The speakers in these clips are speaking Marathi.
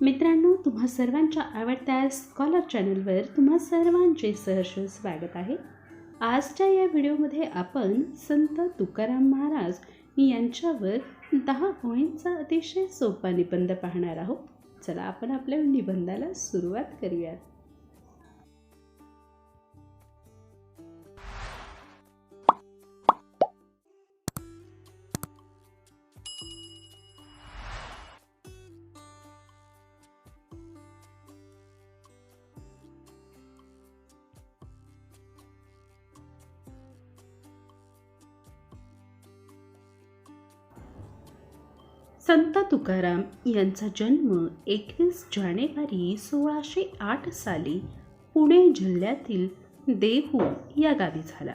मित्रांनो तुम्हा सर्वांच्या आवडत्या स्कॉलर चॅनलवर तुम्हा सर्वांचे सहर्ष स्वागत आहे. आजच्या या व्हिडिओमध्ये आपण संत तुकाराम महाराज यांच्यावर दहा पॉईंटचा अतिशय सोपा निबंध पाहणार आहोत. चला आपण आपल्या निबंधाला सुरुवात करूयात. संत तुकाराम यांचा जन्म एकवीस जानेवारी सोळाशे आठ साली पुणे जिल्ह्यातील देहू या गावी झाला.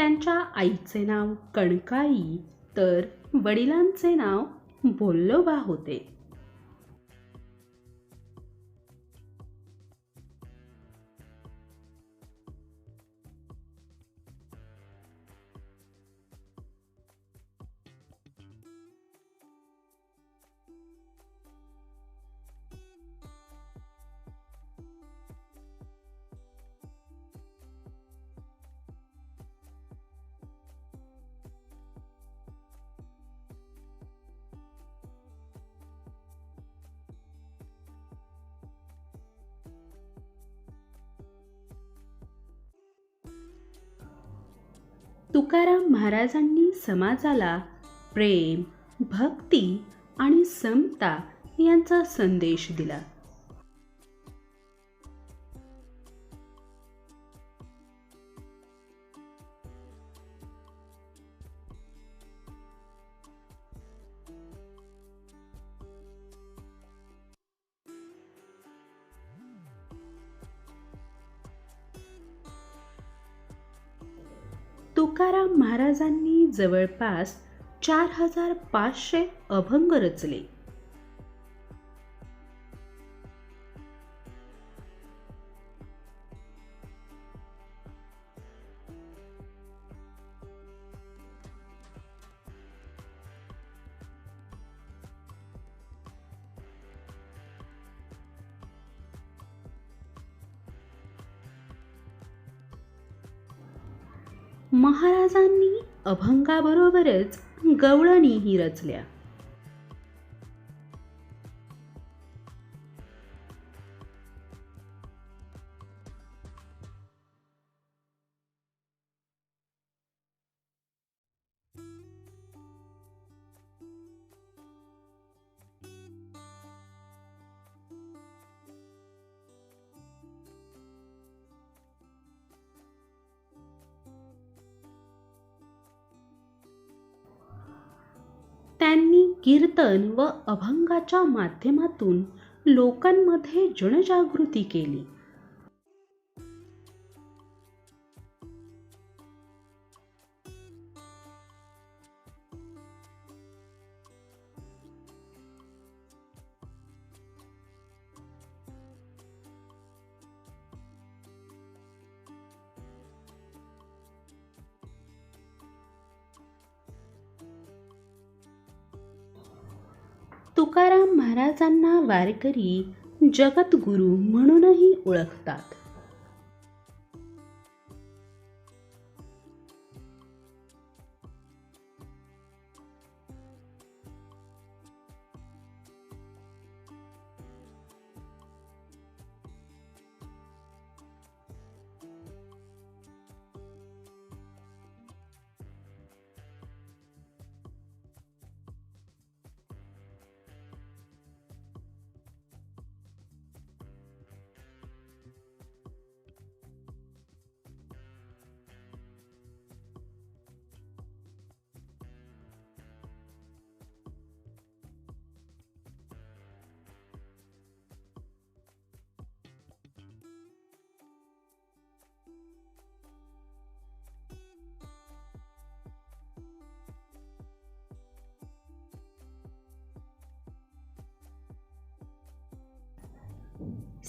त्यांच्या आईचे नाव कणकाई. तर वडिलांचे नाव बोल्लोबा होते. तुकाराम महाराजांनी समाजाला प्रेम भक्ती आणि समता यांचा संदेश दिला. तुकाराम महाराजांनी जवळपास चार हजार पाचशे अभंग रचले. महाराजांनी अभंगाबरोबरच गवळणीही रचल्या. कीर्तन व अभंगाच्या माध्यमातून लोकांमध्ये जनजागृती केली. तुकाराम महाराजांना वारकरी जगद्गुरू म्हणूनही ओळखतात.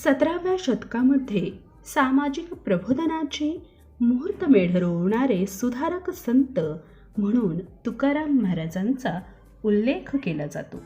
सतराव्या शतकामध्ये सामाजिक प्रबोधनाचे मुहूर्तमेढ रोवणारे सुधारक संत म्हणून तुकाराम महाराजांचा उल्लेख केला जातो.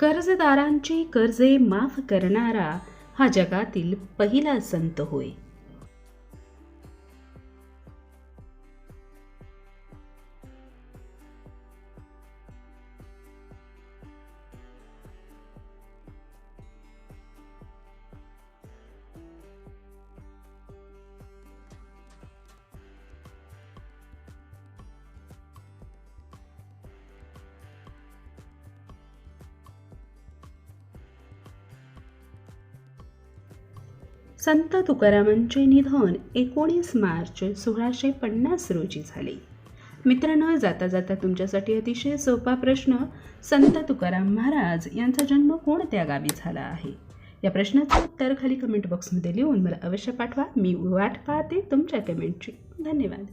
कर्जदारांची कर्जे माफ करणारा हा जगातील पहिला संत होय. संत तुकारामांचे निधन एकोणीस मार्च सोळाशे पन्नास रोजी झाले. मित्रांनो जाता जाता तुमच्यासाठी अतिशय सोपा प्रश्न संत तुकाराम महाराज यांचा जन्म कोणत्या गावी झाला आहे? या प्रश्नाचं उत्तर खाली कमेंट बॉक्समध्ये लिहून मला अवश्य पाठवा. मी वाट पाहते तुमच्या कमेंटची धन्यवाद.